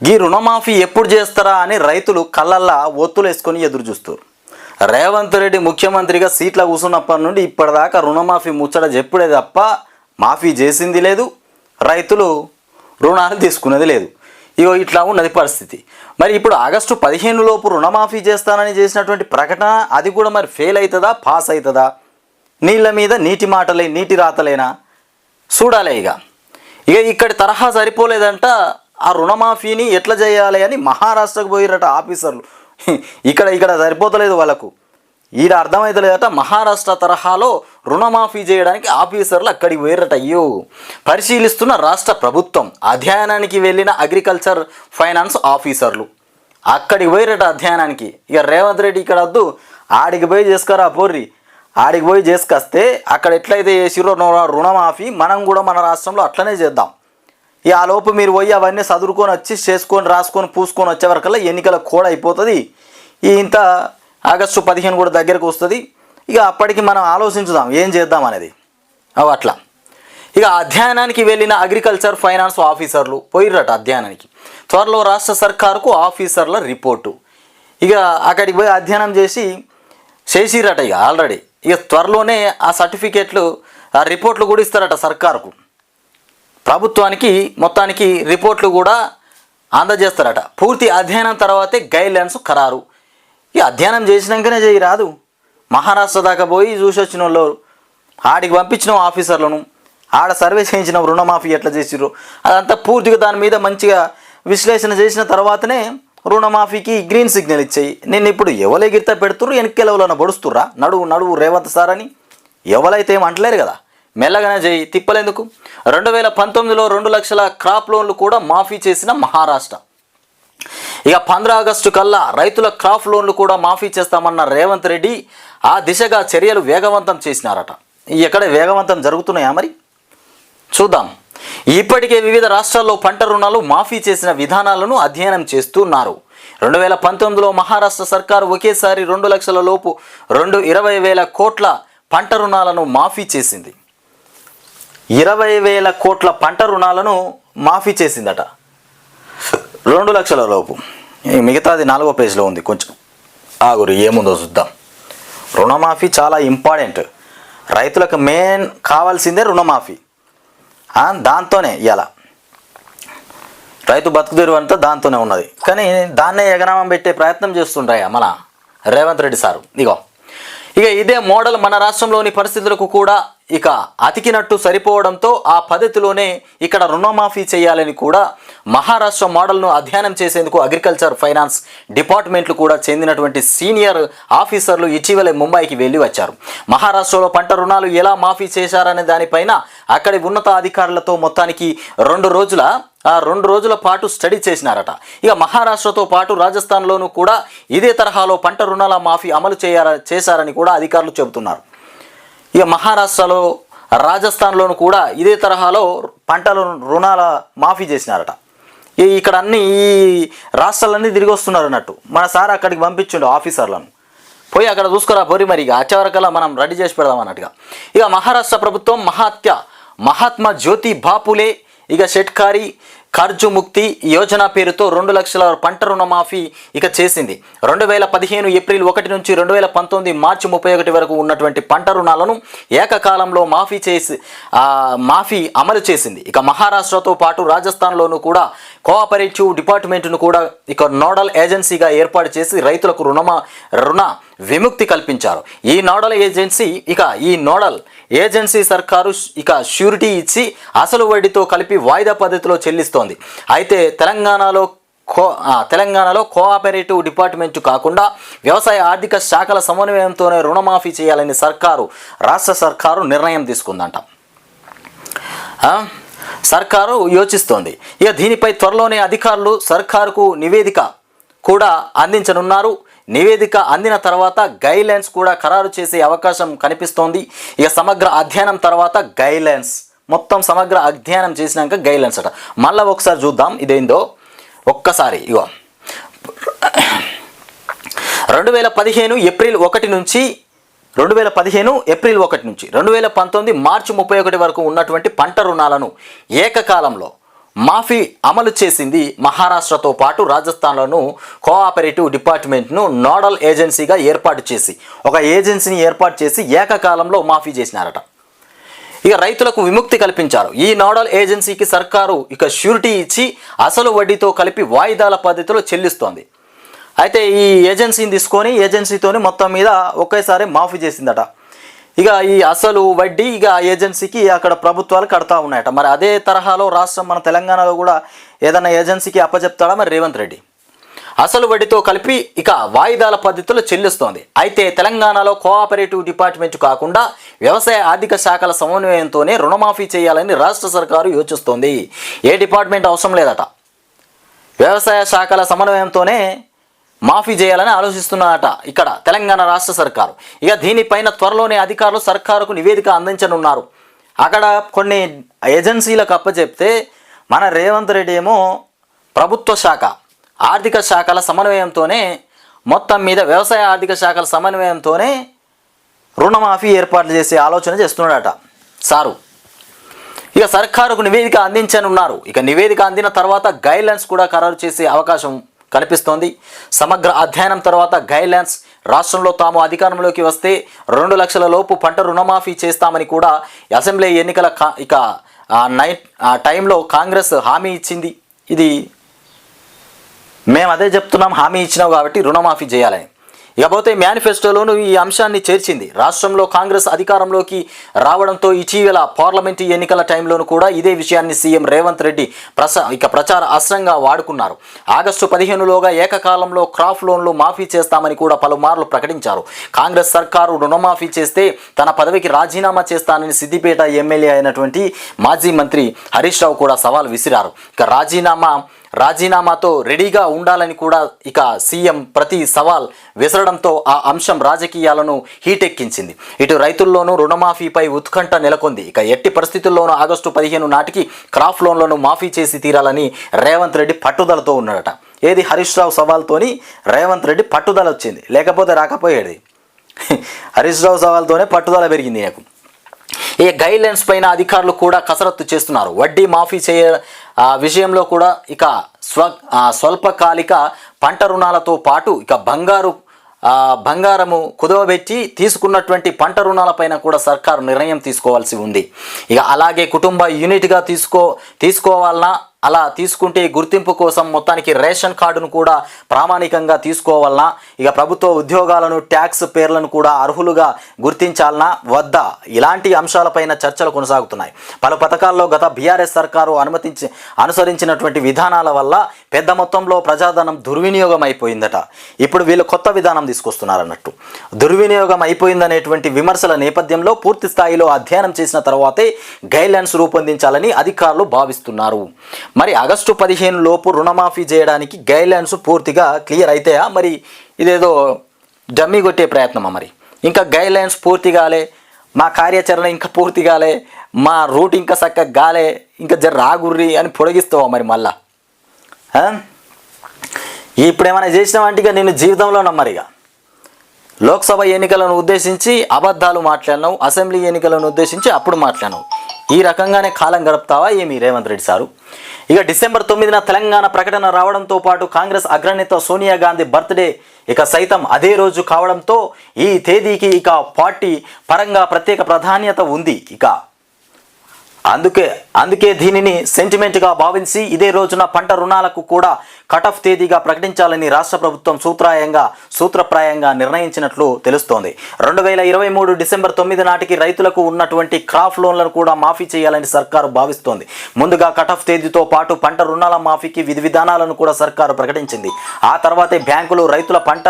ఈ రుణమాఫీ ఎప్పుడు చేస్తారా అని రైతులు కళ్ళల్లా ఒత్తులు వేసుకొని ఎదురు చూస్తారు రేవంత్ రెడ్డి ముఖ్యమంత్రిగా సీట్ల కూర్చున్నప్పటి నుండి ఇప్పటిదాకా రుణమాఫీ ముచ్చట చెప్పుడే తప్ప మాఫీ చేసింది లేదు. రైతులు రుణాలు తీసుకునేది లేదు. ఇగో ఇట్లా ఉన్నది పరిస్థితి. మరి ఇప్పుడు ఆగస్టు పదిహేను లోపు రుణమాఫీ చేస్తానని చేసినటువంటి ప్రకటన అది కూడా మరి ఫెయిల్ అవుతుందా పాస్ అవుతుందా నీళ్ళ మీద నీటి మాటలే నీటి రాతలేనా? చూడాలి ఇక ఇక ఇక్కడి తరహా సరిపోలేదంట ఆ రుణమాఫీని ఎట్లా చేయాలి అని మహారాష్ట్రకు పోయిరట ఆఫీసర్లు. ఇక్కడ ఇక్కడ సరిపోతలేదు వాళ్ళకు. ఈడ అర్థమవుతలేదట మహారాష్ట్ర తరహాలో రుణమాఫీ చేయడానికి ఆఫీసర్లు అక్కడికి పోయిరట. అయ్యో! పరిశీలిస్తున్న రాష్ట్ర ప్రభుత్వం అధ్యయనానికి వెళ్ళిన అగ్రికల్చర్ ఫైనాన్స్ ఆఫీసర్లు. అక్కడికి పోయిరట అధ్యయనానికి. ఇక రేవంత్ రెడ్డి ఇక్కడ వద్దు. ఆడికి పోయి చేసుకురా పోర్రి. ఆడికి పోయి చేసుకొస్తే అక్కడ ఎట్లయితే చేసిరో రుణమాఫీ మనం కూడా మన రాష్ట్రంలో అట్లనే చేద్దాం. ఇక ఆ లోపు మీరు పోయి అవన్నీ చదువుకొని వచ్చి చేసుకొని రాసుకొని పూసుకొని వచ్చే వరకల్లా ఎన్నికల కోడ్ అయిపోతుంది. ఈ ఇంత ఆగస్టు పదిహేను కూడా దగ్గరకు వస్తుంది. ఇక అప్పటికి మనం ఆలోచించుదాం ఏం చేద్దాం అనేది. అవి అట్లా. ఇక అధ్యయనానికి వెళ్ళిన అగ్రికల్చర్ ఫైనాన్స్ ఆఫీసర్లు పోయిర్రట అధ్యయనానికి. త్వరలో రాష్ట్ర సర్కారుకు ఆఫీసర్ల రిపోర్టు. ఇక అక్కడికి పోయి అధ్యయనం చేసి చేసిరట ఇక ఆల్రెడీ. ఇక త్వరలోనే ఆ సర్టిఫికేట్లు ఆ రిపోర్ట్లు కూడా ఇస్తారట సర్కారుకు. ప్రభుత్వానికి మొత్తానికి రిపోర్ట్లు కూడా అందజేస్తారట. పూర్తి అధ్యయనం తర్వాతే గైడ్లైన్స్ ఖరారు. ఈ అధ్యయనం చేసినాకనే చేయి రాదు. మహారాష్ట్ర దాకా పోయి చూసి వచ్చిన వాళ్ళు ఆడికి పంపించిన ఆఫీసర్లను ఆడ సర్వే చేయించిన రుణమాఫీ ఎట్లా చేసిర్రు? అదంతా పూర్తిగా దాని మీద మంచిగా విశ్లేషణ చేసిన తర్వాతనే రుణమాఫీకి గ్రీన్ సిగ్నల్ ఇచ్చాయి. నేను ఇప్పుడు ఎవలే గిర్త పెడుతుర్రు వెనక్కి ఎవరైనా పొడుస్తుర్రా? నడువు నడువు రేవంత్ సార్ అని ఎవరైతే ఏం అంటలేరు కదా. మెల్లగానే చేయి తిప్పలేందుకు? రెండు వేల పంతొమ్మిదిలో రెండు లక్షల క్రాప్ లోన్లు కూడా మాఫీ చేసిన మహారాష్ట్ర. ఇక పంద్రా ఆగస్టు కల్లా రైతుల క్రాప్ లోన్లు కూడా మాఫీ చేస్తామన్న రేవంత్ రెడ్డి ఆ దిశగా చర్యలు వేగవంతం చేసినారట. ఎక్కడ వేగవంతం జరుగుతున్నాయా మరి? చూద్దాం. ఇప్పటికే వివిధ రాష్ట్రాల్లో పంట రుణాలు మాఫీ చేసిన విధానాలను అధ్యయనం చేస్తున్నారు. రెండు వేల పంతొమ్మిదిలో మహారాష్ట్ర సర్కారు ఒకేసారి రెండు లక్షల లోపు రెండు ఇరవై వేల కోట్ల పంట రుణాలను మాఫీ చేసింది. ఇరవై వేల కోట్ల పంట రుణాలను మాఫీ చేసిందట. రెండు లక్షల లోపు. మిగతాది నాలుగో పేజ్లో ఉంది. కొంచెం ఆగురు ఏముందో చూద్దాం. రుణమాఫీ చాలా ఇంపార్టెంట్. రైతులకు మెయిన్ కావాల్సిందే రుణమాఫీ. దాంతోనే ఇలా రైతు బతుకుదేరు అంతా దాంతోనే ఉన్నది. కానీ దాన్నే ఎగనామం పెట్టే ప్రయత్నం చేస్తుండ్రయ్య మన రేవంత్ రెడ్డి సారు. ఇగో. ఇక ఇదే మోడల్ మన రాష్ట్రంలోని పరిస్థితులకు కూడా ఇక అతికినట్టు సరిపోవడంతో ఆ పద్ధతిలోనే ఇక్కడ రుణమాఫీ చేయాలని కూడా మహారాష్ట్ర మోడల్ను అధ్యయనం చేసేందుకు అగ్రికల్చర్ ఫైనాన్స్ డిపార్ట్మెంట్లు కూడా చెందినటువంటి సీనియర్ ఆఫీసర్లు ఇటీవలే ముంబైకి వెళ్ళి వచ్చారు. మహారాష్ట్రలో పంట రుణాలు ఎలా మాఫీ చేశారనే దానిపైన అక్కడి ఉన్నత అధికారులతో మొత్తానికి రెండు రోజుల ఆ రెండు రోజుల పాటు స్టడీ చేసినారట. ఇక మహారాష్ట్రతో పాటు రాజస్థాన్లోనూ కూడా ఇదే తరహాలో పంట రుణాల మాఫీ అమలు చేయార చేశారని కూడా అధికారులు చెబుతున్నారు. ఇక మహారాష్ట్రలో రాజస్థాన్లోను కూడా ఇదే తరహాలో పంటలు రుణాల మాఫీ చేసినారట. ఇక్కడ అన్ని ఈ రాష్ట్రాలన్నీ తిరిగి వస్తున్నారు అన్నట్టు. మన సార్ అక్కడికి పంపించుండు ఆఫీసర్లను. పోయి అక్కడ చూసుకురా పోరి మరి ఇక. అచ్చవరకల్లా మనం రెడీ చేసి పెడదాం అన్నట్టుగా. ఇక మహారాష్ట్ర ప్రభుత్వం మహాత్య మహాత్మా జ్యోతి బాపులే ఇక షెట్కారి ఖర్జు ముక్తి యోజన పేరుతో రెండు లక్షల పంట రుణమాఫీ ఇక చేసింది. రెండు వేల పదిహేను ఏప్రిల్ ఒకటి నుంచి రెండు వేల పంతొమ్మిది మార్చి ముప్పై ఒకటి వరకు ఉన్నటువంటి పంట రుణాలను ఏకకాలంలో మాఫీ చేసి మాఫీ అమలు చేసింది. ఇక మహారాష్ట్రతో పాటు రాజస్థాన్లోనూ కూడా కోఆపరేటివ్ డిపార్ట్మెంట్ను కూడా ఇక నోడల్ ఏజెన్సీగా ఏర్పాటు చేసి రైతులకు రుణమా రుణ విముక్తి కల్పించారు. ఈ నోడల్ ఏజెన్సీ ఇక ఈ నోడల్ ఏజెన్సీ సర్కారు ఇక ష్యూరిటీ ఇచ్చి అసలు వడ్డీతో కలిపి వాయిదా పద్ధతిలో చెల్లిస్తోంది. అయితే తెలంగాణలో కో తెలంగాణలో కోఆపరేటివ్ డిపార్ట్మెంట్ కాకుండా వ్యవసాయ ఆర్థిక శాఖల సమన్వయంతోనే రుణమాఫీ చేయాలని సర్కారు రాష్ట్ర సర్కారు నిర్ణయం తీసుకుందంట. సర్కారు యోచిస్తోంది. ఇక దీనిపై త్వరలోనే అధికారులు సర్కారుకు నివేదిక కూడా అందించనున్నారు. నివేదిక అందిన తర్వాత గైడ్లైన్స్ కూడా ఖరారు చేసే అవకాశం కనిపిస్తోంది. ఇక సమగ్ర అధ్యయనం తర్వాత గైడ్లైన్స్ మొత్తం సమగ్ర అధ్యయనం చేసినాక గైడ్లైన్స్ అట. మళ్ళీ ఒకసారి చూద్దాం. ఇదేందో? ఒక్కసారి ఇగో. రెండు వేల పదిహేను ఏప్రిల్ ఒకటి నుంచి రెండు వేల పదిహేను ఏప్రిల్ ఒకటి నుంచి రెండు వేల పంతొమ్మిది మార్చి ముప్పై ఒకటి వరకు ఉన్నటువంటి పంట రుణాలను ఏకకాలంలో మాఫీ అమలు చేసింది మహారాష్ట్రతో పాటు రాజస్థాన్లోను కోఆపరేటివ్ డిపార్ట్మెంట్ను నోడల్ ఏజెన్సీగా ఏర్పాటు చేసి ఒక ఏజెన్సీని ఏర్పాటు చేసి ఏకకాలంలో మాఫీ చేసినారట. ఇక రైతులకు విముక్తి కల్పించారు. ఈ నోడల్ ఏజెన్సీకి సర్కారు ఇక ష్యూరిటీ ఇచ్చి అసలు వడ్డీతో కలిపి వాయిదాల పద్ధతిలో చెల్లిస్తోంది. అయితే ఈ ఏజెన్సీని తీసుకొని ఏజెన్సీతోని మొత్తం మీద ఒకేసారి మాఫీ చేసిందట. ఇక ఈ అసలు వడ్డీ ఇక ఆ ఏజెన్సీకి అక్కడ ప్రభుత్వాలు కడతా ఉన్నాయట. మరి అదే తరహాలో రాష్ట్రం మన తెలంగాణలో కూడా ఏదైనా ఏజెన్సీకి అప్పచెప్తాడా మరి రేవంత్ రెడ్డి? అసలు వడ్డీతో కలిపి ఇక వాయిదాల పద్ధతిలో చెల్లిస్తోంది. అయితే తెలంగాణలో కోఆపరేటివ్ డిపార్ట్మెంట్ కాకుండా వ్యవసాయ ఆర్థిక శాఖల సమన్వయంతోనే రుణమాఫీ చేయాలని రాష్ట్ర సర్కారు యోచిస్తోంది. ఏ డిపార్ట్మెంట్ అవసరం లేదట. వ్యవసాయ శాఖల సమన్వయంతోనే మాఫీ చేయాలని ఆలోచిస్తున్నారట ఇక్కడ తెలంగాణ రాష్ట్ర సర్కారు. ఇక దీనిపైన త్వరలోనే అధికారులు సర్కారుకు నివేదిక అందించనున్నారు. అక్కడ కొన్ని ఏజెన్సీలకు అప్పచెప్తే మన రేవంత్ రెడ్డి ఏమో ప్రభుత్వ శాఖ ఆర్థిక శాఖల సమన్వయంతోనే మొత్తం మీద వ్యవసాయ ఆర్థిక శాఖల సమన్వయంతోనే రుణమాఫీ ఏర్పాట్లు చేసే ఆలోచన చేస్తున్నాడట సారు. ఇక సర్కారుకు నివేదిక అందించనున్నారు. ఇక నివేదిక అందిన తర్వాత గైడ్లైన్స్ కూడా ఖరారు చేసే అవకాశం కనిపిస్తోంది. సమగ్ర అధ్యయనం తర్వాత గైడ్లైన్స్ రాష్ట్రంలో తాము అధికారంలోకి వస్తే రెండు లక్షల లోపు పంట రుణమాఫీ చేస్తామని కూడా అసెంబ్లీ ఎన్నికల కా- ఇక నైట్ టైంలో కాంగ్రెస్ హామీ ఇచ్చింది. ఇది మేము అదే చెప్తున్నాం హామీ ఇచ్చినావు కాబట్టి రుణమాఫీ చేయాలని. ఇకపోతే మేనిఫెస్టోలోనూ ఈ అంశాన్ని చేర్చింది. రాష్ట్రంలో కాంగ్రెస్ అధికారంలోకి రావడంతో ఇటీవల పార్లమెంటు ఎన్నికల టైంలోనూ కూడా ఇదే విషయాన్ని సీఎం రేవంత్ రెడ్డి ప్రస ఇక ప్రచార అస్త్రంగా వాడుకున్నారు. ఆగస్టు పదిహేనులోగా ఏకకాలంలో క్రాప్ లోన్లు మాఫీ చేస్తామని కూడా పలుమార్లు ప్రకటించారు. కాంగ్రెస్ సర్కారు రుణమాఫీ చేస్తే తన పదవికి రాజీనామా చేస్తానని సిద్దిపేట ఎమ్మెల్యే అయినటువంటి మాజీ మంత్రి హరీష్ రావు కూడా సవాల్ విసిరారు. ఇక రాజీనామా రాజీనామాతో రెడీగా ఉండాలని కూడా ఇక సీఎం ప్రతి సవాల్ విసరడంతో ఆ అంశం రాజకీయాలను హీటెక్కించింది. ఇటు రైతుల్లోనూ రుణమాఫీపై ఉత్కంఠ నెలకొంది. ఇక ఎట్టి పరిస్థితుల్లోనూ ఆగస్టు పదిహేను నాటికి క్రాప్ లోన్లను మాఫీ చేసి తీరాలని రేవంత్ రెడ్డి పట్టుదలతో ఉన్నాడట. ఏది హరీష్ రావు సవాల్తోని రేవంత్ రెడ్డి పట్టుదల వచ్చింది. లేకపోతే రాకపోయేది. హరీష్ రావు సవాల్తోనే పట్టుదల పెరిగింది నాకు ఈ గైడ్లైన్స్ పైన అధికారులు కూడా కసరత్తు చేస్తున్నారు. వడ్డీ మాఫీ చేయ విషయంలో కూడా ఇక స్వ స్వల్పకాలిక పంట రుణాలతో పాటు ఇక బంగారు బంగారము కుదవబెట్టి తీసుకున్నటువంటి పంట రుణాలపైన కూడా సర్కారు నిర్ణయం తీసుకోవాల్సి ఉంది. ఇక అలాగే కుటుంబ యూనిట్గా తీసుకో తీసుకోవాలన్నా అలా తీసుకుంటే గుర్తింపు కోసం మొత్తానికి రేషన్ కార్డును కూడా ప్రామాణికంగా తీసుకోవాలనా ఇక ప్రభుత్వ ఉద్యోగాలను ట్యాక్స్ పేర్లను కూడా అర్హులుగా గుర్తించాలనా వద్దా ఇలాంటి అంశాలపైన చర్చలు కొనసాగుతున్నాయి. పలు పథకాల్లో గత బీఆర్ఎస్ సర్కారు అనుమతించి అనుసరించినటువంటి విధానాల వల్ల పెద్ద మొత్తంలో ప్రజాధనం దుర్వినియోగం అయిపోయిందట ఇప్పుడు వీళ్ళు కొత్త విధానం తీసుకొస్తున్నారన్నట్టు. దుర్వినియోగం అయిపోయిందనేటువంటి విమర్శల నేపథ్యంలో పూర్తి స్థాయిలో అధ్యయనం చేసిన తర్వాతే గైడ్లైన్స్ రూపొందించాలని అధికారులు భావిస్తున్నారు. మరి ఆగస్టు పదిహేను లోపు రుణమాఫీ చేయడానికి గైడ్లైన్స్ పూర్తిగా క్లియర్ అయితాయా? మరి ఇదేదో డమ్మీ కొట్టే ప్రయత్నమా మరి? ఇంకా గైడ్లైన్స్ పూర్తి కాలే మా కార్యాచరణ ఇంకా పూర్తి కాలే మా రూట్ ఇంకా చక్కగా గాలే ఇంకా జర రాగుర్రి అని పొడిగిస్తావా మరి మళ్ళా? ఇప్పుడు ఏమైనా చేసినావంటే ఇక నేను జీవితంలో నమ్మరిగా లోక్సభ ఎన్నికలను ఉద్దేశించి అబద్ధాలు మాట్లాడినావు అసెంబ్లీ ఎన్నికలను ఉద్దేశించి అప్పుడు మాట్లాడినావు. ఈ రకంగానే కాలం గడుపుతావా ఏమి రేవంత్ రెడ్డి సారు? ఇక డిసెంబర్ తొమ్మిదిన తెలంగాణ ప్రకటన రావడంతో పాటు కాంగ్రెస్ అగ్రనేత సోనియా గాంధీ బర్త్డే ఇక సైతం అదే రోజు కావడంతో ఈ తేదీకి ఇక పార్టీ పరంగా ప్రత్యేక ప్రాధాన్యత ఉంది. ఇక అందుకే అందుకే దీనిని సెంటిమెంట్గా భావించి ఇదే రోజున పంట రుణాలకు కూడా కట్ ఆఫ్ తేదీగా ప్రకటించాలని రాష్ట్ర ప్రభుత్వం సూత్రాయంగా సూత్రప్రాయంగా నిర్ణయించినట్లు తెలుస్తోంది. రెండు వేల ఇరవై మూడు డిసెంబర్ తొమ్మిది నాటికి రైతులకు ఉన్నటువంటి క్రాప్ లోన్లను కూడా మాఫీ చేయాలని సర్కారు భావిస్తోంది. ముందుగా కట్ ఆఫ్ తేదీతో పాటు పంట రుణాల మాఫీకి విధి విధానాలను కూడా సర్కారు ప్రకటించింది. ఆ తర్వాతే బ్యాంకులు రైతుల పంట